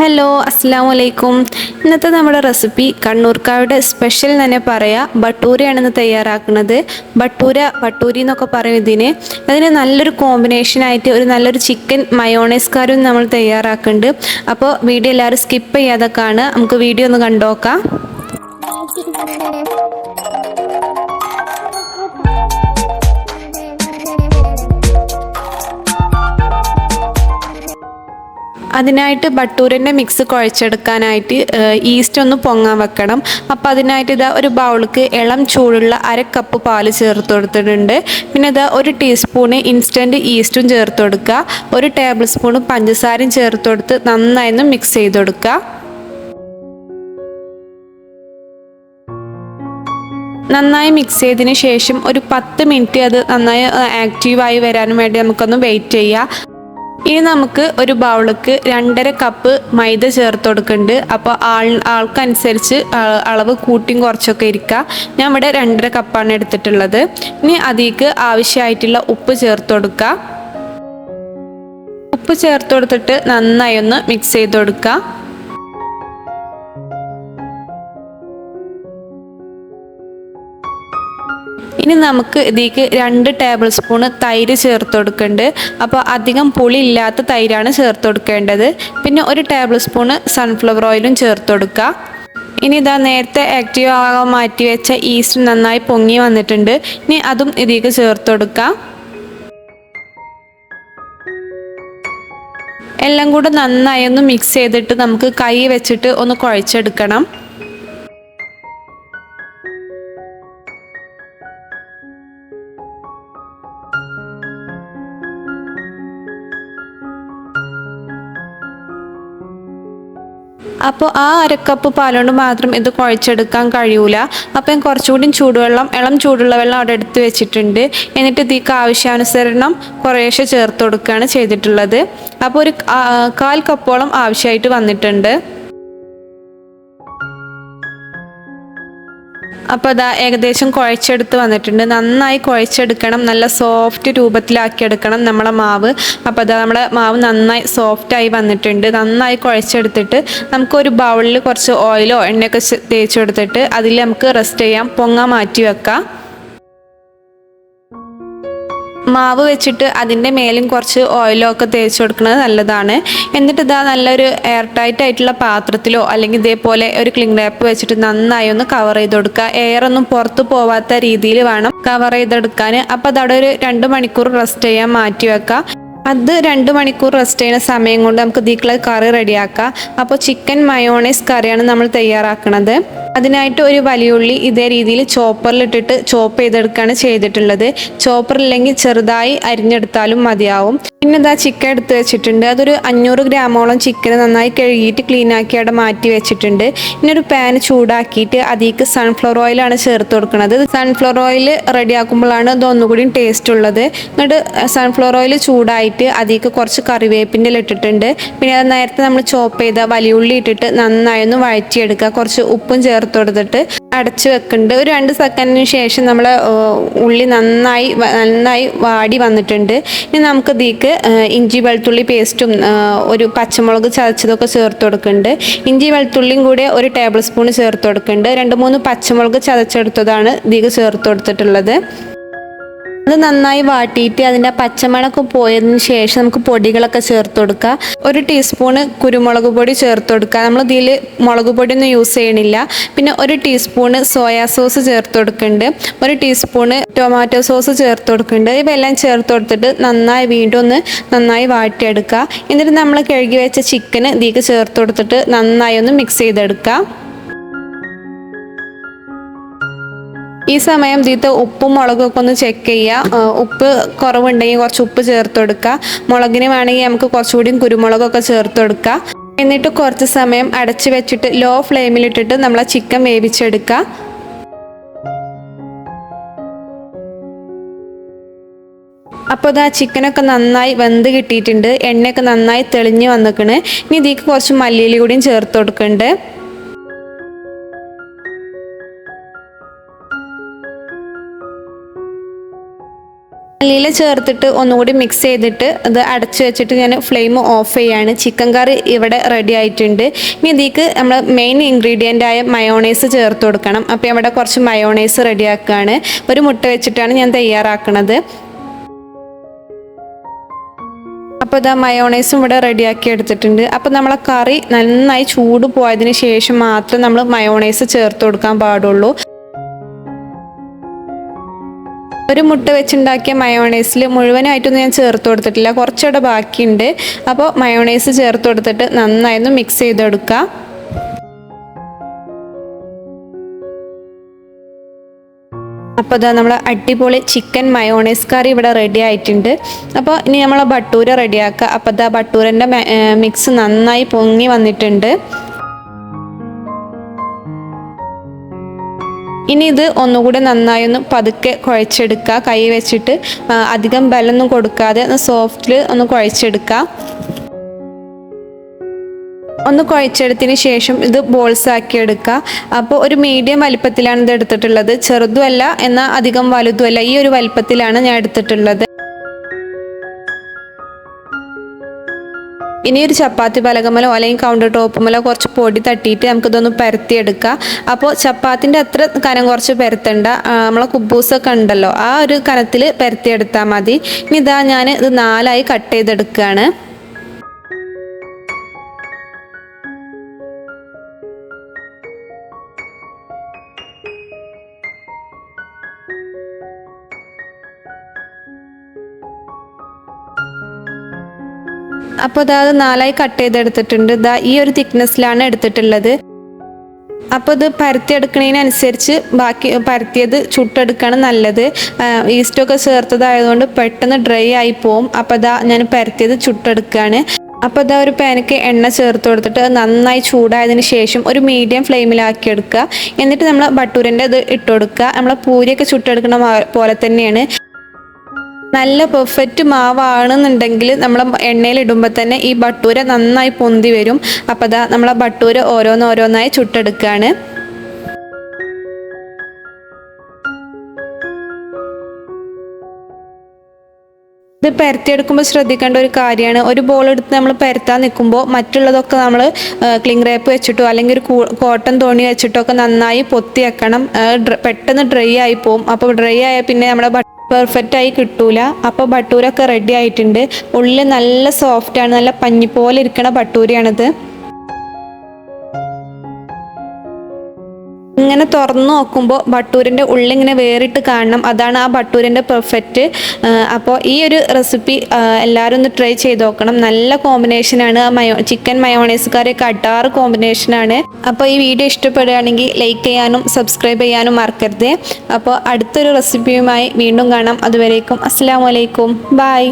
Hello അസ്സാം വലൈക്കും ഇന്നത്തെ നമ്മുടെ റെസിപ്പി കണ്ണൂർക്കാരുടെ സ്പെഷ്യൽ തന്നെ പറയാം ബട്ടൂരയാണെന്ന് തയ്യാറാക്കുന്നത്. ബട്ടൂര ബട്ടൂരി എന്നൊക്കെ പറയും ഇതിന്. അതിന് നല്ലൊരു കോമ്പിനേഷനായിട്ട് ഒരു നല്ലൊരു ചിക്കൻ മയോണൈസ് കറിയും നമ്മൾ തയ്യാറാക്കുന്നുണ്ട്. അപ്പോൾ വീഡിയോ എല്ലാവരും സ്കിപ്പ് ചെയ്യാതെ കാണുക. നമുക്ക് വീഡിയോ ഒന്ന് കണ്ടോക്കാം. അതിനായിട്ട് ബട്ടൂരിന്റെ മിക്സ് കുഴച്ചെടുക്കാനായിട്ട് ഈസ്റ്റ് ഒന്ന് പൊങ്ങാൻ വെക്കണം. അപ്പോൾ അതിനായിട്ട് ഇതാ ഒരു ബൗൾക്ക് ഇളം ചൂടുള്ള അര കപ്പ് പാൽ ചേർത്ത് കൊടുത്തിട്ടുണ്ട്. പിന്നെ ഇതാ ഒരു ടീസ്പൂണ് ഇൻസ്റ്റന്റ് ഈസ്റ്റും ചേർത്ത് കൊടുക്കുക. ഒരു ടേബിൾ സ്പൂണ് പഞ്ചസാരയും ചേർത്ത് കൊടുത്ത് നന്നായി ഒന്ന് മിക്സ് ചെയ്ത് കൊടുക്കുക. നന്നായി മിക്സ് ചെയ്തതിന് ശേഷം ഒരു പത്ത് മിനിറ്റ് അത് നന്നായി ആക്റ്റീവായി വരാനും വേണ്ടി നമുക്കൊന്ന് വെയിറ്റ് ചെയ്യാം. ഇനി നമുക്ക് ഒരു ബൗളിക്ക് രണ്ടര കപ്പ് മൈദ ചേർത്ത് കൊടുക്കുന്നുണ്ട്. അപ്പോൾ ആൾ ആൾക്കനുസരിച്ച് അളവ് കൂട്ടിയും കുറച്ചൊക്കെ ഇരിക്കുക. ഞാൻ ഇവിടെ രണ്ടര കപ്പാണ് എടുത്തിട്ടുള്ളത്. ഇനി അതിലേക്ക് ആവശ്യമായിട്ടുള്ള ഉപ്പ് ചേർത്ത് കൊടുക്കുക. ഉപ്പ് ചേർത്ത് കൊടുത്തിട്ട് നന്നായി ഒന്ന് മിക്സ് ചെയ്ത് കൊടുക്കുക. ഇനി നമുക്ക് ഇതിലേക്ക് രണ്ട് ടേബിൾ സ്പൂൺ തൈര് ചേർത്ത് കൊടുക്കുന്നുണ്ട് അപ്പോൾ അധികം പുളി ഇല്ലാത്ത തൈരാണ് ചേർത്ത് കൊടുക്കേണ്ടത്. പിന്നെ ഒരു ടേബിൾ സ്പൂൺ സൺഫ്ലവർ ഓയിലും ചേർത്ത് കൊടുക്കുക ഇനി ഇതാ നേരത്തെ ആക്റ്റീവ് ആകാൻ മാറ്റി വെച്ച ഈസ്റ്റ് നന്നായി പൊങ്ങി വന്നിട്ടുണ്ട്. ഇനി അതും ഇതിലേക്ക് ചേർത്ത് കൊടുക്കുക എല്ലാം കൂടെ നന്നായി ഒന്ന് മിക്സ് ചെയ്തിട്ട് നമുക്ക് കൈ വെച്ചിട്ട് ഒന്ന് കുഴച്ചെടുക്കണം. അപ്പോൾ ആ അരക്കപ്പ് പാലുകൊണ്ട് മാത്രം ഇത് കുഴച്ചെടുക്കാൻ കഴിയൂല. അപ്പം ഞാൻ കുറച്ചുകൂടി ചൂടുവെള്ളം ഇളം ചൂടുള്ള വെള്ളം അവിടെ എടുത്ത് വെച്ചിട്ടുണ്ട്. എന്നിട്ട് ഇതിക്ക് ആവശ്യാനുസരണം കുറേശ്ശെ ചേർത്ത് കൊടുക്കുകയാണ് ചെയ്തിട്ടുള്ളത്. അപ്പോൾ ഒരു കാൽ കപ്പോളം ആവശ്യമായിട്ട് വന്നിട്ടുണ്ട്. അപ്പോൾ അതാ ഏകദേശം കുഴച്ചെടുത്ത് വന്നിട്ടുണ്ട്. നന്നായി കുഴച്ചെടുക്കണം. നല്ല സോഫ്റ്റ് രൂപത്തിലാക്കി എടുക്കണം നമ്മളെ മാവ്. അപ്പോൾ അതാ നമ്മുടെ മാവ് നന്നായി സോഫ്റ്റായി വന്നിട്ടുണ്ട്. നന്നായി കുഴച്ചെടുത്തിട്ട് നമുക്കൊരു ബൗളിൽ കുറച്ച് ഓയിലോ എണ്ണയൊക്കെ തേച്ച് കൊടുത്തിട്ട് അതിൽ നമുക്ക് റെസ്റ്റ് ചെയ്യാം. പൊങ്ങ മാറ്റി വെക്കാം. മാവ് വെച്ചിട്ട് അതിന്റെ മേലും കുറച്ച് ഓയിലോ ഒക്കെ തേച്ച് കൊടുക്കുന്നത് നല്ലതാണ്. എന്നിട്ട് ഇതാ നല്ലൊരു എയർ ടൈറ്റ് ആയിട്ടുള്ള പാത്രത്തിലോ അല്ലെങ്കിൽ ഇതേപോലെ ഒരു ക്ലിംഗ് റാപ്പ് വെച്ചിട്ട് നന്നായി ഒന്ന് കവർ ചെയ്ത് കൊടുക്കുക. എയർ ഒന്നും പുറത്തു പോവാത്ത രീതിയിൽ വേണം കവർ ചെയ്തെടുക്കാൻ. അപ്പോൾ അതവിടെ ഒരു രണ്ട് മണിക്കൂർ റെസ്റ്റ് ചെയ്യാൻ മാറ്റി വെക്കുക. അത് രണ്ട് മണിക്കൂർ റെസ്റ്റ് ചെയ്യുന്ന സമയം കൊണ്ട് നമുക്ക് ഇതിക്കുള്ള കറി റെഡിയാക്കാം. അപ്പോൾ ചിക്കൻ മയോണൈസ് കറിയാണ് നമ്മൾ തയ്യാറാക്കുന്നത് അതിനായിട്ട് ഒരു വലിയുള്ളി ഇതേ രീതിയിൽ ചോപ്പറിലിട്ടിട്ട് ചോപ്പ് ചെയ്തെടുക്കുകയാണ് ചെയ്തിട്ടുള്ളത്. ചോപ്പറില്ലെങ്കിൽ ചെറുതായി അരിഞ്ഞെടുത്താലും മതിയാവും. പിന്നെ ഇതാ ചിക്കൻ എടുത്ത് വെച്ചിട്ടുണ്ട്. അതൊരു അഞ്ഞൂറ് ഗ്രാമോളം ചിക്കൻ നന്നായി കഴുകിയിട്ട് ക്ലീൻ ആക്കി അവിടെ മാറ്റി വെച്ചിട്ടുണ്ട്. പിന്നെ ഒരു പാൻ ചൂടാക്കിയിട്ട് അതിലേക്ക് സൺഫ്ലവർ ഓയിലാണ് ചേർത്ത് കൊടുക്കുന്നത്. സൺഫ്ലവർ ഓയിൽ റെഡിയാക്കുമ്പോഴാണ് ഇത് ഒന്നുകൂടി ടേസ്റ്റ് ഉള്ളത്. എന്നിട്ട് സൺഫ്ലവർ ഓയിൽ ചൂടായിട്ട് അതിലേക്ക് കുറച്ച് കറിവേപ്പിന്റെ ഇട്ടിട്ടുണ്ട്. പിന്നെ അത് നേരത്തെ നമ്മൾ ചോപ്പ് ചെയ്ത വലിയുള്ളി ഇട്ടിട്ട് നന്നായി ഒന്ന് വഴറ്റിയെടുക്കുക. കുറച്ച് ഉപ്പും ചേർത്ത് കൊടുത്തിട്ട് അടച്ചു വെക്കുന്നുണ്ട്. ഒരു രണ്ട് സെക്കൻഡിന് ശേഷം നമ്മൾ ഉള്ളി നന്നായി നന്നായി വാടി വന്നിട്ടുണ്ട്. ഇനി നമുക്ക് ഇതിലേക്ക് ഇഞ്ചി വെളുത്തുള്ളി പേസ്റ്റും ഒരു പച്ചമുളക് ചതച്ചതൊക്കെ ചേർത്ത് കൊടുക്കുന്നുണ്ട്. ഇഞ്ചി വെളുത്തുള്ളിയും കൂടെ ഒരു ടേബിൾ സ്പൂൺ ചേർത്ത് കൊടുക്കുന്നുണ്ട്. രണ്ട് മൂന്ന് പച്ചമുളക് ചതച്ചെടുത്തതാണ് ഇതിൽ ചേർത്ത് കൊടുത്തിട്ടുള്ളത്. അത് നന്നായി വാട്ടിയിട്ട് അതിന്റെ പച്ചമണക്ക് പോയതിന് ശേഷം നമുക്ക് പൊടികളൊക്കെ ചേർത്ത് കൊടുക്കുക. ഒരു ടീസ്പൂണ് കുരുമുളക് പൊടി ചേർത്ത് കൊടുക്കുക. നമ്മൾ ഇതിൽ മുളക് പൊടി ഒന്നും യൂസ് ചെയ്യണില്ല. പിന്നെ ഒരു ടീസ്പൂണ് സോയാ സോസ് ചേർത്ത് കൊടുക്കുന്നുണ്ട്. ഒരു ടീസ്പൂണ് ടൊമാറ്റോ സോസ് ചേർത്ത് കൊടുക്കുന്നുണ്ട്. ഇവയെല്ലാം ചേർത്ത് കൊടുത്തിട്ട് നന്നായി വീണ്ടും ഒന്ന് നന്നായി വാട്ടിയെടുക്കുക. എന്നിട്ട് നമ്മൾ കഴുകി വെച്ച ചിക്കന് ഇതിലേക്ക് ചേർത്ത് കൊടുത്തിട്ട് നന്നായി ഒന്ന് മിക്സ് ചെയ്തെടുക്കുക. ഈ സമയം ഇതിൽ ഉപ്പും മുളകും ഒക്കെ ഒന്ന് ചെക്ക് ചെയ്യുക ഉപ്പ് കുറവുണ്ടെങ്കിൽ കുറച്ച് ഉപ്പ് ചേർത്ത് കൊടുക്കുക മുളകിന് വേണമെങ്കിൽ നമുക്ക് കുറച്ചുകൂടി കുരുമുളകൊക്കെ ചേർത്ത് കൊടുക്കുക എന്നിട്ട് കുറച്ച് സമയം അടച്ച് വെച്ചിട്ട് ലോ ഫ്ലെയിമിലിട്ടിട്ട് നമ്മൾ ചിക്കൻ വേവിച്ചെടുക്കുക അപ്പോൾ ഇതാ ചിക്കനൊക്കെ നന്നായി വെന്ത് കിട്ടിയിട്ടുണ്ട്. എണ്ണയൊക്കെ നന്നായി തെളിഞ്ഞ് വന്നിക്കണ്. ഇനി ഇതിലേക്ക് കുറച്ച് മല്ലിയില കൂടിയും ചേർത്ത് കൊടുക്കുന്നുണ്ട് മല്ലിയില ചേർത്തിട്ട് ഒന്നുകൂടി മിക്സ് ചെയ്തിട്ട് അത് അടച്ച് വെച്ചിട്ട് ഞാൻ ഫ്ലെയിം ഓഫ് ചെയ്യാണ്. ചിക്കൻ കറി ഇവിടെ റെഡി ആയിട്ടുണ്ട്. ഇനി ഇതിക്ക് നമ്മൾ മെയിൻ ഇൻഗ്രീഡിയന്റ് ആയ മയോണൈസ് ചേർത്ത് കൊടുക്കണം. അപ്പോൾ ഇവിടെ കുറച്ച് മയോണൈസ് റെഡിയാക്കുകയാണ് ഒരു മുട്ട വെച്ചിട്ടാണ് ഞാൻ തയ്യാറാക്കുന്നത് അപ്പോൾ ഇതാ മയോണൈസും ഇവിടെ റെഡിയാക്കി എടുത്തിട്ടുണ്ട്. അപ്പോൾ നമ്മളെ കറി നന്നായി ചൂട് പോയതിന് ശേഷം മാത്രം നമ്മൾ മയോണൈസ് ചേർത്ത് കൊടുക്കാൻ പാടുള്ളൂ. ഒരു മുട്ട വെച്ചുണ്ടാക്കിയ മയോണൈസിൽ മുഴുവനായിട്ടൊന്നും ഞാൻ ചേർത്ത് കൊടുത്തിട്ടില്ല. കുറച്ചുകൂടെ ബാക്കിയുണ്ട്. അപ്പോൾ മയോണൈസ് ചേർത്ത് കൊടുത്തിട്ട് നന്നായി ഒന്ന് മിക്സ് ചെയ്തെടുക്കുക അപ്പോൾ ഇതാ നമ്മൾ അടിപൊളി ചിക്കൻ മയോണൈസ് കറി ഇവിടെ റെഡി ആയിട്ടുണ്ട്. അപ്പോൾ ഇനി നമ്മൾ ബട്ടൂര റെഡിയാക്കുക അപ്പോൾ ഇതാ ബട്ടൂരന്റെ മിക്സ് നന്നായി പൊങ്ങി വന്നിട്ടുണ്ട്. ഇനി ഇത് ഒന്നുകൂടി നന്നായി ഒന്ന് പതുക്കെ കുഴച്ചെടുക്കുക. കൈ വെച്ചിട്ട് അധികം ബലമൊന്നും കൊടുക്കാതെ ഒന്ന് സോഫ്റ്റിൽ ഒന്ന് കുഴച്ചെടുക്കുക. ഒന്ന് കുഴച്ചെടുത്തതിന് ശേഷം ഇത് ബോൾസ് ആക്കി എടുക്കുക. അപ്പോൾ ഒരു മീഡിയം വലിപ്പത്തിലാണ് ഇത് എടുത്തിട്ടുള്ളത്. ചെറുതുമല്ല എന്നാൽ അധികം വലുതുമല്ല. ഈ ഒരു വലിപ്പത്തിലാണ് ഞാൻ എടുത്തിട്ടുള്ളത്. ഇനി ഒരു ചപ്പാത്തി പലകമലോ അല്ലെങ്കിൽ കൗണ്ടർ ടോപ്പുമലോ കുറച്ച് പൊടി തട്ടിയിട്ട് നമുക്കിതൊന്ന് പരത്തിയെടുക്കാം. അപ്പോൾ ചപ്പാത്തിന്റെ അത്ര കനം കുറച്ച് പരത്തണ്ട. നമ്മളെ കുബൂസൊക്കെ ഉണ്ടല്ലോ. ആ ഒരു കനത്തിൽ പരത്തിയെടുത്താൽ മതി. ഇനി ഇതാ ഞാൻ ഇത് നാലായി കട്ട് ചെയ്തെടുക്കുകയാണ്. അപ്പോൾ ഇതാ അത് നാലായി കട്ട് ചെയ്തെടുത്തിട്ടുണ്ട്. ഇതാ ഈ ഒരു തിക്നെസ്സിലാണ് എടുത്തിട്ടുള്ളത്. അപ്പോൾ ഇത് പരത്തിയെടുക്കുന്നതിനനുസരിച്ച് ബാക്കി പരത്തിയത് ചുട്ടെടുക്കുകയാണ് നല്ലത്. ഈസ്റ്റൊക്കെ ചേർത്തതായതുകൊണ്ട് പെട്ടെന്ന് ഡ്രൈ ആയി പോവും. അപ്പോൾ ഇതാ ഞാൻ പരത്തിയത് ചുട്ടെടുക്കുകയാണ് അപ്പോൾ ഇതാ ഒരു പാനക്ക് എണ്ണ ചേർത്ത് കൊടുത്തിട്ട് നന്നായി ചൂടായതിന് ശേഷം ഒരു മീഡിയം ഫ്ലെയിമിലാക്കി എടുക്കുക. എന്നിട്ട് നമ്മൾ ബട്ടൂരിന്റെ ഇത് ഇട്ട് കൊടുക്കുക. നമ്മളെ പൂരിയൊക്കെ ചുട്ടെടുക്കുന്ന പോലെ തന്നെയാണ്. നല്ല പെർഫെക്റ്റ് മാവാണെന്നുണ്ടെങ്കിൽ നമ്മൾ എണ്ണയിൽ ഇടുമ്പോൾ തന്നെ ഈ ബട്ടൂര നന്നായി പൊന്തി വരും. അപ്പോൾ അതാ നമ്മളെ ബട്ടൂര ഓരോന്നോരോന്നായി ചുട്ടെടുക്കുകയാണ് ഇത് പരത്തിയെടുക്കുമ്പോൾ ശ്രദ്ധിക്കേണ്ട ഒരു കാര്യമാണ്. ഒരു ബോൾ എടുത്ത് നമ്മൾ പരത്താൻ നിൽക്കുമ്പോൾ മറ്റുള്ളതൊക്കെ നമ്മൾ ക്ലിങ് റേപ്പ് വെച്ചിട്ടോ അല്ലെങ്കിൽ ഒരു കോട്ടൺ തോണി വെച്ചിട്ടോ ഒക്കെ നന്നായി പൊത്തി വെക്കണം പെട്ടെന്ന് ഡ്രൈ ആയി പോകും അപ്പോൾ ഡ്രൈ ആയാൽ പിന്നെ നമ്മുടെ പെർഫെക്റ്റ് ആയി കിട്ടൂല. അപ്പോൾ ബട്ടൂരൊക്കെ റെഡി ആയിട്ടുണ്ട്. ഉള്ളിൽ നല്ല സോഫ്റ്റ് ആണ്. നല്ല പഞ്ഞി പോലെ ഇരിക്കണ ബട്ടൂരയാണിത്. ഇങ്ങനെ തുറന്നു നോക്കുമ്പോൾ ബട്ടൂരിന്റെ ഉള്ളിങ്ങനെ വേറിട്ട് കാണണം. അതാണ് ആ ബട്ടൂരിന്റെ പെർഫെക്റ്റ് അപ്പോൾ ഈ ഒരു റെസിപ്പി എല്ലാവരും ഒന്ന് ട്രൈ ചെയ്ത് നോക്കണം. നല്ല കോമ്പിനേഷനാണ് ആ മയോ ചിക്കൻ മയോണൈസ് കറിയൊക്കെ അടാറ് കോമ്പിനേഷനാണ് അപ്പോൾ ഈ വീഡിയോ ഇഷ്ടപ്പെടുകയാണെങ്കിൽ ലൈക്ക് ചെയ്യാനും സബ്സ്ക്രൈബ് ചെയ്യാനും മറക്കരുത്. അപ്പോൾ അടുത്തൊരു റെസിപ്പിയുമായി വീണ്ടും കാണാം. അതുവരേക്കും അസ്സാം വലൈക്കും ബായ്